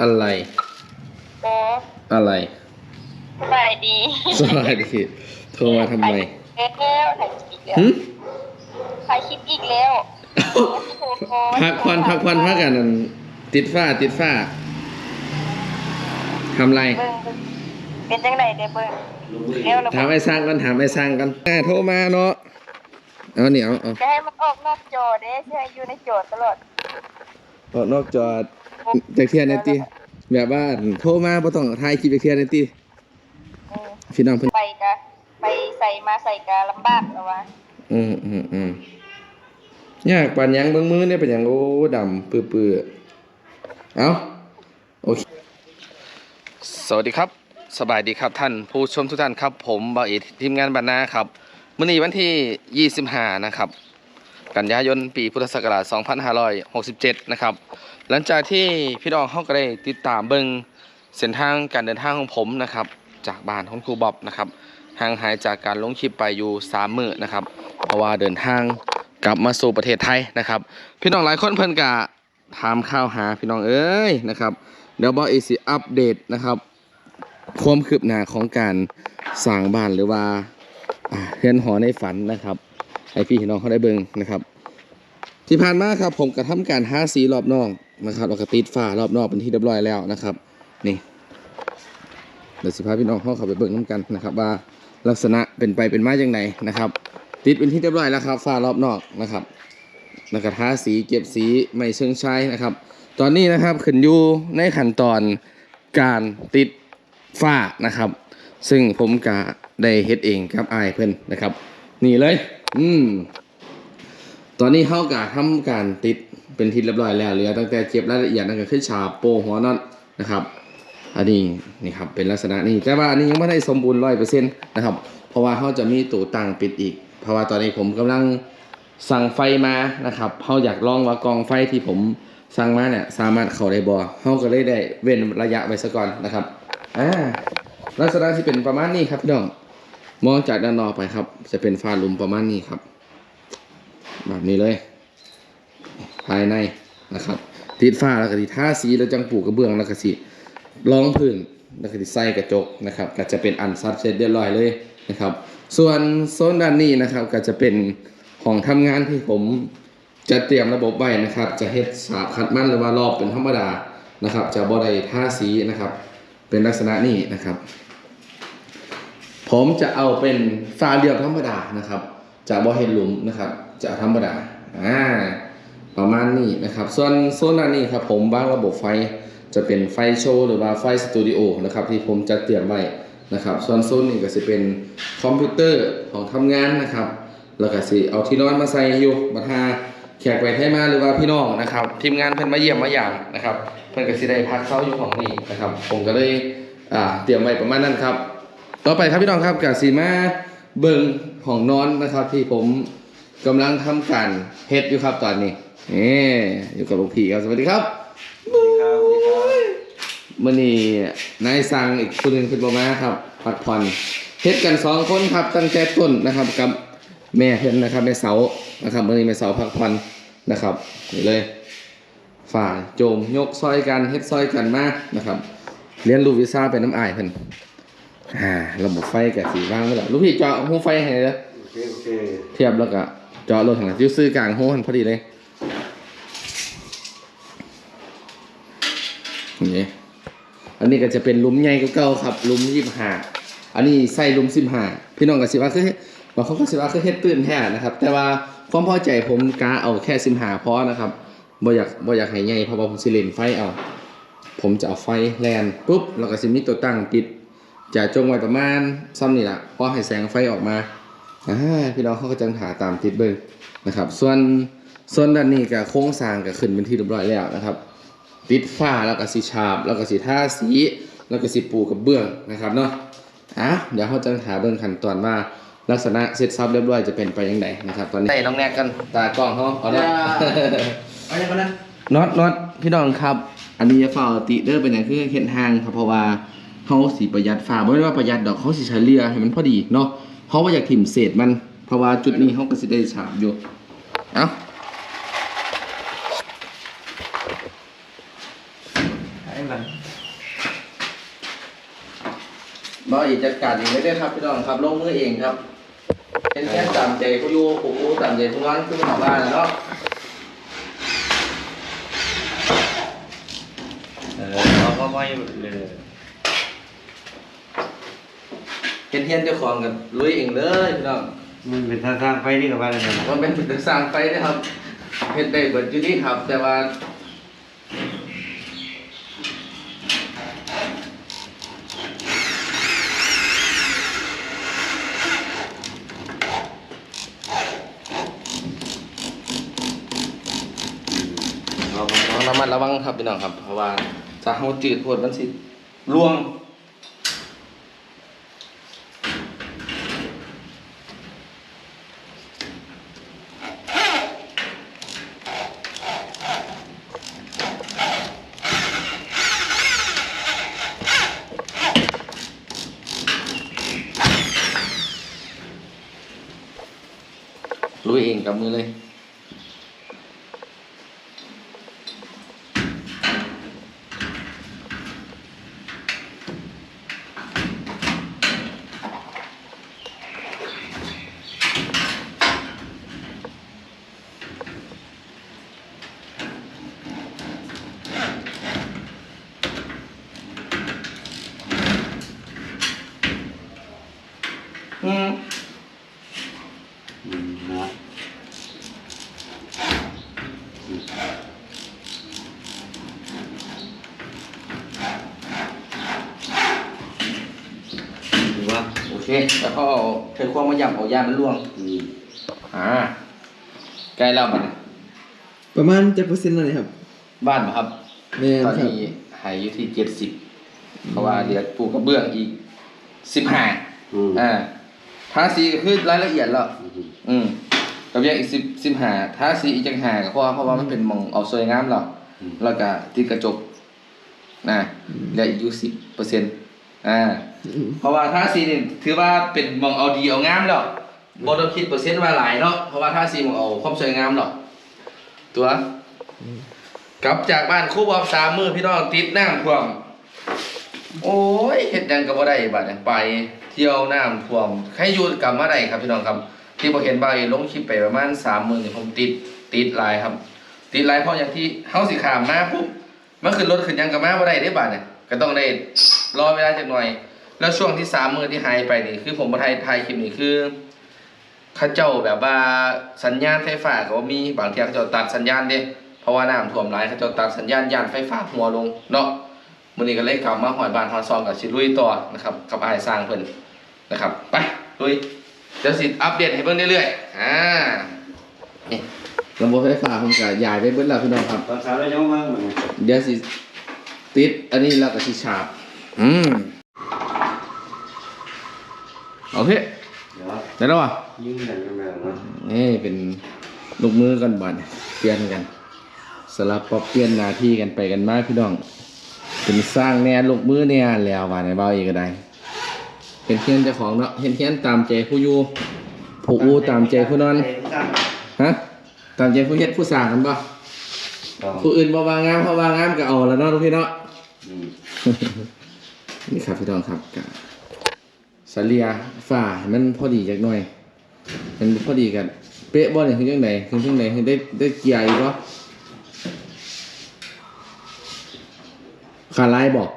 อะไรโอ้อะไร สบายดีสวัสดีโทรมาทำไมแล้วถ่ายคลิปอีกแล้วหึถ่ายคลิปอีกแล้วโอ้โหพักควันพักควันพักกันนั่นติดฝ้าติดฝ้าทำไรเบิ่งเบิ่งเป็นจังไดเด้อเบิ่งเร็วนะถามไอ้สร้างกันถามไอ้สร้างกันอ่าโทรมาเนาะเอาเนี่ยเอาเอาจะให้มันออกนอกจอเด้ใช่อยู่ในจอตลอดเอานอกจอ จากเทียนในตีแบบว่าโทรมาบ่ต้องถ่ายคลิปจากเทียนในตีอืมพี่น้องเพิ่นไปกะไปใส่มาใส่กะลำบากแล้ววะอืมอืมอืมยากปานหยังเบิ่งมือเนี่ยเป็นหยังโอ้ดำปื้อๆเอาโอเคสวัสดีครับ สบายดีครับท่านผู้ชมทุกท่านครับ ผมบาอิทีมงานบรรณาครับมื้อนี้วันที่25นะครับ กันยายนปีพุทธศักราช 2567 นะครับ หลังจากที่พี่น้องเขาก็ได้ติดตามเบิงเส้นทางการเดินทางของผมนะครับ จากบ้านของครูบ๊อบนะครับห่างหายจากการลงคลิปไปอยู่3มื้อนะครับ เพราะว่าเดินทางกลับมาสู่ประเทศไทยนะครับ พี่น้องหลายคนเพิ่นกะถามข่าวหาพี่น้องเอ้ยนะครับเดี๋ยวบออีสิอัปเดตนะครับความคืบหน้าของการสร้างบ้านหรือว่าอ่าเรือนหอในฝันนะครับ ให้พี่น้องเขาได้เบิ่งนะครับ ที่ผ่านมาครับผมกระทำการหาสีรอบนอกนะครับแล้วก็ติดฝ้ารอบนอกเป็นที่เรียบร้อยแล้วนะครับ นี่เดี๋ยวสิพาพี่น้องเขาเข้าไปเบิ่งน้ำกันนะครับ ว่าลักษณะเป็นไปเป็นมาอย่างไรนะครับ ติดเป็นที่เรียบร้อยแล้วครับฝ้ารอบนอกนะครับแล้วก็ทาสีเก็บสีไม่เชิงใช้นะครับ ตอนนี้นะครับขึ้นอยู่ในขั้นตอนการติดฝ้านะครับ ซึ่งผมกะได้เฮ็ดเองครับอายเพิ่นนะครับ นี่เลย อืม ตอนนี้เขากะทำการติดเป็นที่เรียบร้อยแล้วเหลือตั้งแต่เก็บรายละเอียดนั่นก็คือฉาบโปหัวน็อตนะครับ อันนี้นี่ครับเป็นลักษณะนี้แต่ว่าอันนี้ยังไม่ได้สมบูรณ์ร้อยเปอร์เซ็นต์นะครับ เพราะว่าเขาจะมีตัวตั้งปิดอีก เพราะว่าตอนนี้ผมกำลังสั่งไฟมานะครับเขาอยากลองว่ากองไฟที่ผมสั่งมาเนี่ยสามารถเข้าได้บ่เขาก็เลยได้เว้นระยะไว้ซะก่อนนะครับอ่าลักษณะที่เป็นประมาณนี้ครับพี่น้อง มองจากด้านนอกไปครับ จะเป็นฟ้าลุมประมาณนี้ครับ แบบนี้เลย ภายในนะครับ ติดฝ้าแล้วก็ติดท่าสีแล้วจังปลูกกระเบื้องแล้วก็สิรองพื้นแล้วก็สิใส่กระจกนะครับ ก็จะเป็นอันซับเสร็จเรียบร้อยเลยนะครับ ส่วนโซนด้านนี้นะครับ ก็จะเป็นห้องทำงานที่ผมจะเตรียมระบบไว้นะครับ จะเฮ็ดสาบคัดมันหรือว่ารอบเป็นธรรมดานะครับ จะบ่ได้ท่าสีนะครับ เป็นลักษณะนี้นะครับ ผมจะเอาเป็นฝ้าเรียบธรรมดานะครับจะบ่เห็นหลุมนะครับ จะธรรมดาอ่าประมาณนี้นะครับ ส่วนโซนด้นนี้ครับผมวางระบบไฟจะเป็นไฟโชว์หรือว่าไฟสตูดิโอนะครับที่ผมจะเตรียมไว้นะครับส่วนโซนนี้ก็จะเป็นคอมพิวเตอร์ของทำงานนะครับ แล้วก็สิเอาที่นอนมาใส่อยู่มาทาแขกไปให้มาหรือว่าพี่น้องนะครับ ทีมงานเพิ่นมาเยี่ยมมาอย่างนะครับ เพิ่นก็สิได้พักเช้าอยู่ของนี้นะครับ ผมก็เลยอ่าเตรียมไว้ประมาณนั้นครับ ต่อไปครับพี่น้องครับกับสีมาเบิงห้องนอนนะครับ ที่ผมกำลังทำการเฮ็ดอยู่ครับตอนนี้นี่อยู่กับหลวงพี่ครับสวัสดีครับมื่อนี้นายสั่งอีกคนหนึ่งขึ้นมาครับพักผ่อนเฮ็ดกันสองคนครับตั้งแต่ต้นนะครับกับแม่เพิ่นนะครับแม่เสานะครับมื่อนี้แม่เสาพักผ่อนนะครับนี่เลยฝ่าโจมยกซอยกันเฮ็ดซอยกันมากนะครับ เรียนรู้วิชาเป็นน้ำอายเพิ่น อ่าระบบไฟกับสีว่างไว้แล้วลูกพี่เจาะหูไฟให้เลยโอเคโอเคเทียบแล้วก็เจาะรถทางนั้นจิ้วซื้อกลางหูหันพอดีเลยนี่อันนี้ก็จะเป็นหลุมใหญ่เก่าๆครับหลุมยี่ห้าอันนี้ใส่หลุมสิบห้าพี่น้องก็สิว่าคือเฮ็ดบางคนก็สิว่าคือเฮ็ดตื่นแท้นะครับ แต่ว่าความพอใจผมกาเอาแค่สิบห้าพอนะครับบ่อยากบ่อยากให้ใหญ่เพราะว่าผมสิเล่นไฟเอา ผมจะเอาไฟแลนปุ๊บแล้วก็สิมีตัวตั้งติด จะจงไว้ประมาณซ้ำนี่แหละพอให้แสงไฟออกมาอ่าพี่น้องเขาก็จะหาตามติดเบิ้งนะครับ ส่วนส่วนด้านนี้ก็โค้งสร้างก็ขึ้นเป็นที่เรียบร้อยแล้วนะครับติดฝ้าแล้วก็สีฉาบ แล้วก็สีท่าสีแล้วก็สีปูกับเบื้องนะครับเนาะอะเดี๋ยวเขาจะหาเบื้องขั้นตอนว่าลักษณะเสร็จซับเรียบร้อยจะเป็นไปยังไงนะครับ ตอนนี้ใส่น้องแนกกันตากล้องเขาเอาเนาะเอาอย่างนั้นน็อตน็อตพี่น้องครับ อันนี้จะฝ่าติเด้อเป็นอย่างคือเห็นทางครับเพราะว่า เขาสีประหยัดฝ่าไม่ได้ว่าประหยัดดอกเขาสีใช้เรือให้มันพอดีเนาะเพราะว่าอยากถิ่มเศษมัน เพราะว่าจุดนี้เขาก็สิได้ฉาบอยู่เอ้าไอ้มันบ่อีกจัดการเองเลยเด้อครับพี่น้องครับลงมือเองครับเป็นแค่ตามใจผู้อยู่ผู้อู้ตามใจผู้นั้นคือของบ้านน่ะเนาะเออเขาก็ไม่เลย เห็นเฮียนเจ้าของกันลุยเองเลยพี่น้องมันเป็นทางทางไปนี่กับบ้านอะไรนะมันเป็นตึกสร้างไปนะครับเฮ็ดได้เบิดอยู่นี่ครับ แต่ว่าต้องระมัดระวังครับพี่น้องครับ เพราะว่าถ้าเฮาจืดโพดมันสิล่วง ลุยเองกับมือเลย อืม อืมนะ หรือว่าโอ เคแล้วก็เอาเทความมาย่ำเอายามันล่วงอืมอ่าใกล้แล้วบัดนี้ประมาณจะเปอร์เซ็นต์อะไรครับ บ้านบ่ครับแม่นตอนครับนี้หายอยู่ที่เจ็ดสิบเพราะว่าเดี๋ยวปลูกกระเบื้องอีกสิบห้าอืมอ่าทาสีก็คือรายละเอียดแล้วอืมอืมกระเบื้องอีกสิบสิบห้าทาสีอีกจังห้าก็เพราะว่าเพราะว่ามันเป็นหมองเอาสวยงามแล้วแล้วก็ติดกระจกนะเหลืออีกอยู่สิบเปอร์เซ็นต์ อ่าเพราะว่าท่าสีนี่ถือว่าเป็นมองเอาดีเอางามแล้วบ่ต้องคิดเปอร์เซ็นต์ว่าหลายเนาะเพราะว่าท่าสีมองเอาความสวยงามหรอกตัวกลับจากบ้านคู่บอบสามมือพี่น้องติดน้ำท่วมโอ้ยเฮ็ดยังก็บ่ได้บัดนี้ไปเที่ยวน้ำท่วมใครอยู่กลับมาได้ครับพี่น้องครับ ที่บ่เห็นบ่าวลงคลิปไปประมาณ3มื้อนี่ผมติดติดลายครับ ติดลายเพราะอย่างที่เฮาสิข้ามมาปุ๊บมันขึ้นรถขึ้นยังก็มาบ่ได้เด้บัดนี้ ก็ต้องได้รอเวลาจักหน่อย แล้วช่วงที่3มื้อที่หายไปนี่คือผมบ่ถ่ายถ่ายคลิปนี่คือเขาเจ้าแบบว่าสัญญาณไฟฟ้าก็บ่มีบางเที่ยเขาเจ้าตัดสัญญาณเด้เพราะว่าน้ำท่วมหลายเขาเจ้าตัดสัญญาณยานไฟฟ้าหัวลงเนาะมื้อนี้ก็เลยกลับมาหอดบ้านหอดซองกับสิลุยต่อนะครับกับอ้ายสร้างเพิ่นนะครับไปลุยเดี๋ยวสิอัปเดตให้เบิ่งเรื่อยๆอ่านี่ระบบไฟฟ้าผมก็ย้ายไปเบิดแล้วพี่น้องครับตอนเช้าเราจะมาเหมือนกันเดี๋ยวสิ ติดอันนี้แล้วก็สิฉาบ อืมโอเคเดี๋ยวได้แล้วอะยิ่งอย่างกันแบบนั้นนี่เป็นลูกมือกันบัดเปลี่ยนกันสลับปรับเปลี่ยนหน้าที่กันไปกันมาพี่น้อง เป็นสร้างแนวลูกมือเนี่ยแล้วว่าในเบาอีกก็ได้เป็นเพียนเจ้าของเนาะเห็นเพียนตามใจผู้อยู่ผู้อู้ตามใจผู้นอนฮะตามใจผู้เฮ็ดผู้สร้างกันปะต้องผู้อื่นบ่ว่างามเขาว่างามก็เอาแล้วเนาะทุกพี่เนาะอืม นี่ครับพี่น้องครับกะสาเลียฝ่าให้มันพอดีจักหน่อย มันพอดีกัน เป๊ะบ่เนี่ยคือจังไดคือจังไดคือได้ได้เกียร์อีกบ่ขาดลายบอก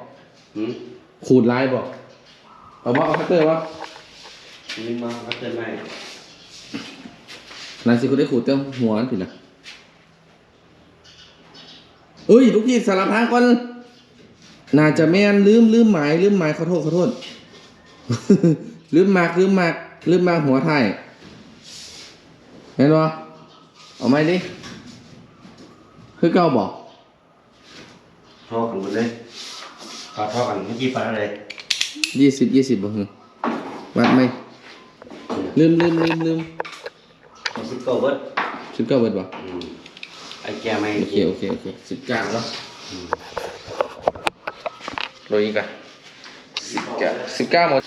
อืมขูดลายบอกเอาบ่เอาคัตเตอร์บ่ยิ่งมาก็เจอไหมนั่นสิคุณได้ขูดเต็มหัวนั่นผิดนะเอ้ยลูกพี่สารพัดก่อน น่าจะแม่นลืมลืมหมายลืมหมายขอโทษขอโทษลืมมากลืมมากลืมมากหัวไทยเห็นบ่เอาไหมดิคือเก่าบอกท่อกันหมดเลยขอท่อกันเมื่อกี้ปัดอะไรยี่สิบยี่สิบบ่ฮึวัดไหมลืมลืมลืมลืมของซิโก้เบิร์ดสิบเก้าเบิดบ่อืมไอ้แกไม่โอเคโอเคโอเคสิบเก้าแล้ว โรยอีกอะสิบเก้าสิบเก้าหมด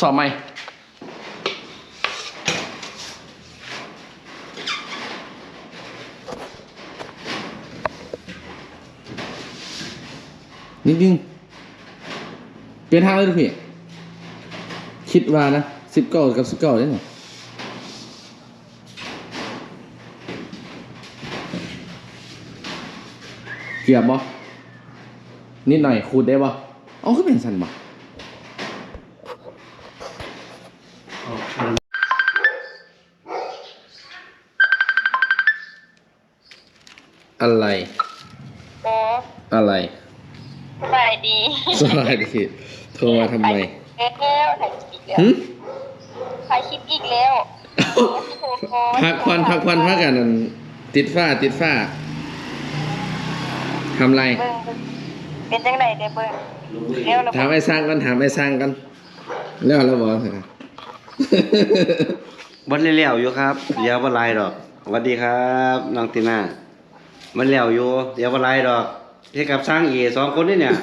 สอบไหม่นิดนึงเปลี่ยนทางเลยทุกพี่ คิดว่านะสิบเก้ากับสิบเก้าได้ไงเกียบบ่นิดหน่อยคูดได้บ่เอาขึ้นเป็นสันบ่ อะไร โอ้อะไร สบายดีสวัสดีโทรมาทำไมแล้วถ่ายคลิปอีกแล้วหึถ่ายคลิปอีกแล้วโอ้โหพักควันพักควันพักกันนั่นติดฝ้าติดฝ้าทำไรเบิ่งเบิ่งเป็นจังไดเด้อเบิ่งแล้วเราถามไอ้สร้างกันถามไอ้สร้างกันแล้วเราบอกวันเลี้ยวๆอยู่ครับเลี้ยวบ่หลายดอกสวัสดีครับน้องติน่า มันเลี้ยวอยู่เลี้ยวบ่หลายดอกเฮ็ดกับสร้างเอสองคนนี่เนี่ย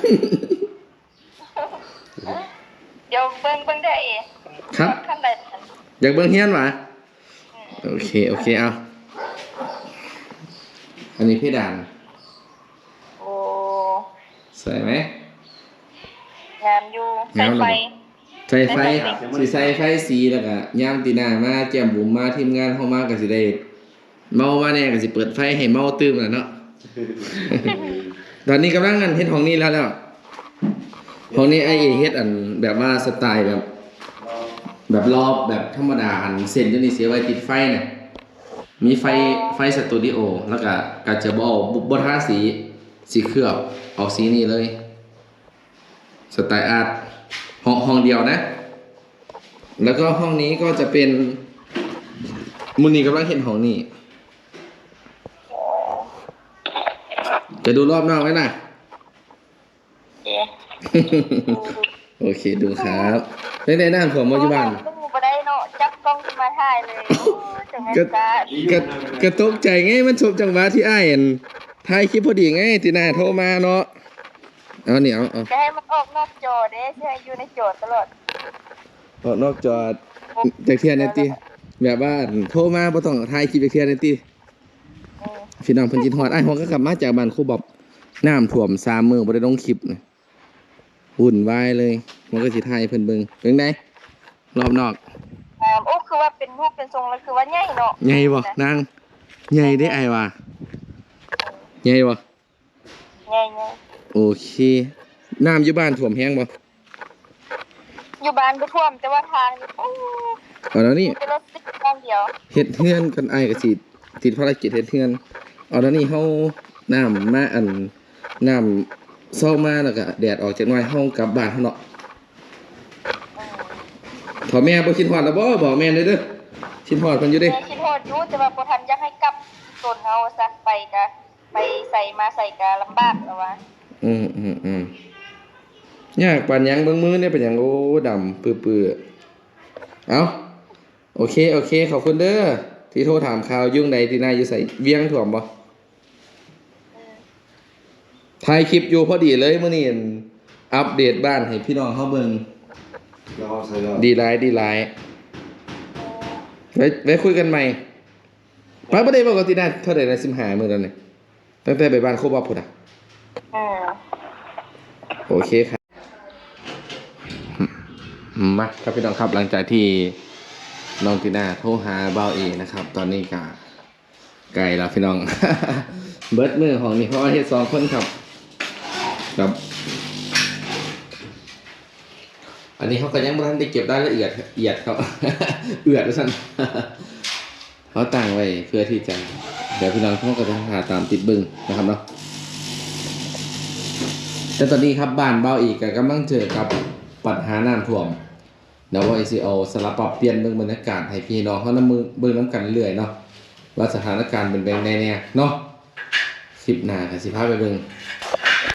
เดี๋ยวเบิ่งเบิ่งได้เอครับ ขั้นใดอยากเบิ่งเฮียนหวะโอเค โอเค เอา อันนี้พี่ด่านโอ้ใส่ไหมงามอยู่ใส่งามเหรอไฟ ใส่ไฟใส่ไฟสีใส่ไฟ สีแล้วก็ย่ามตีหน้ามาแจ่มบุ๋มมาทีมงานเข้ามาก็สิได้ เมามาแน่ก็สิเปิดไฟให้เมาตื้มแล้วเนาะ ตอนนี้กำลังงานเฮ็ดห้องนี้แล้วแล้วห้องนี้ไอเอเฮ็ดอันแบบว่าสไตล์แบบ แบบรอบแบบธรรมดาอันเส้นตัวนี้เสียไว้ติดไฟน่ะมีไฟไฟสตูดิโอแล้วก็กาจะบเอกบ่ทาสีสีเคลือบออกสีนี้เลย สไตล์อาร์ตห้องห้องเดียวนะ แล้วก็ห้องนี้ก็จะเป็นมุนีกำลังเห็นห้องนี้ จะดูรอบนอกไหมล่ะเอ๊ะโอเคดูครับในในหน้าผมมาอยู่บ้านดูบ่ได้เนาะจับกล้องขึ้นมาถ่ายเลยโอ้จังไงก็ จ้าก็ก็ตกใจไงมันชมจังหวะที่อ้ายเห็นถ่ายคลิปพอดีไงที่หน้าโทรมาเนาะเอาเนี่ยเอาเอาจะให้มันออกนอกจอเด้จะให้อยู่ในโจทย์ตลอดเอานอกจอจากเทียนในตีแบบว่าโทรมาบ่ต้องถ่ายคลิปจากเทียนในตีอืม พี่น้องเพิ่นจิตฮอดอ้ายฮอก็กลับมาจากบ้านครูบอบน้ำท่วมสามมื้อบ่ได้ลงคลิปนะวุ่นวายเลยมันก็สิถ่ายให้เพิ่นเบิ่งเป็นไงรอบนอกอ่าโอ้คือว่าเป็นรูปเป็นทรงแล้วคือว่าใหญ่เนาะใหญ่บ่นางใหญ่ได้อ้ายว่าใหญ่บ่ใหญ่ใหญ่โอเคน้ำอยู่บ้านท่วมแห้งบ่อยู่บ้านก็ท่วมแต่ว่าทางนี่โอ้เอาแล้วนี่เป็นรถติดอย่างเดียวเฮ็ดเฮือนกันอ้ายก็สิติดภารกิจเฮ็ดเฮือน เอาแล้วนี่เฮาน้ำมาอันน้ำเศร้ามาแล้วก็แดดออกจากหน่อยเฮากลับบ้านเฮาเนาะอืมพ่อแม่บ่คิดฮอดแล้วบ่บอกแม่เลยเด้อคิดฮอดเพิ่นอยู่เด้ แม่คิดโทษอยู่แต่ว่าบ่ทันอยากให้กลับตนเฮาซะไปกะไปใส่มาใส่กะลำบากแล้วว่าอืมอืมอืมยากปานหยังเบิ่งมือเนี่ยเป็นหยังโอ้ดำปื้อๆเอาโอเค โอเค ขอบคุณเด้อที่โทรถามข่าวยุ่งใดที่นายอยู่ใส่เวียงถ่วมบ่อืม ถ่ายคลิปอยู่พอดีเลยมื้อนี้อั่นอัปเดตบ้านให้พี่น้องเฮาเบิ่งรอใส่รอดีหลายดีหลายไว้ไว้คุยกันใหม่ป้าบ่ได้บอกกับตินาเท่าใดนะ15มื้อแล้วนี่ตั้งแต่ไปบ้านโคบ่พุ่นอะอืมโอเคครับอืมมาครับพี่น้องครับหลังจากที่น้องตินาโทรหาเบาเอนะครับ ตอนนี้ก็ไกลแล้วพี่น้อง เบิร์ดมือของนี่เพราะว่าเฮ็ดสองคนครับ ครับ อันนี้เขาก็ยังไม่ทันได้เก็บรายละเอียดละเอียดครับเอือดแล้วสั่นเขาตั้งไว้เพื่อที่จะเดี๋ยวพี่น้องเขาก็จะหาตามติดบึงนะครับเนาะแต่ตอนนี้ครับบ้านเบาอีกก็กำลังเจอกับปัญหาน้ำท่วมเดี๋ยวว่าไอซีโอสลับปรับเปลี่ยนเบื้องบรรยากาศให้พี่น้องเขาน้ำมือเบื้องน้ำกันเรื่อยเนาะว่าสถานการณ์เป็นแบบไหนเนี่ยเนาะคลิปหน้าค่ะสิพาไปเบิ่ง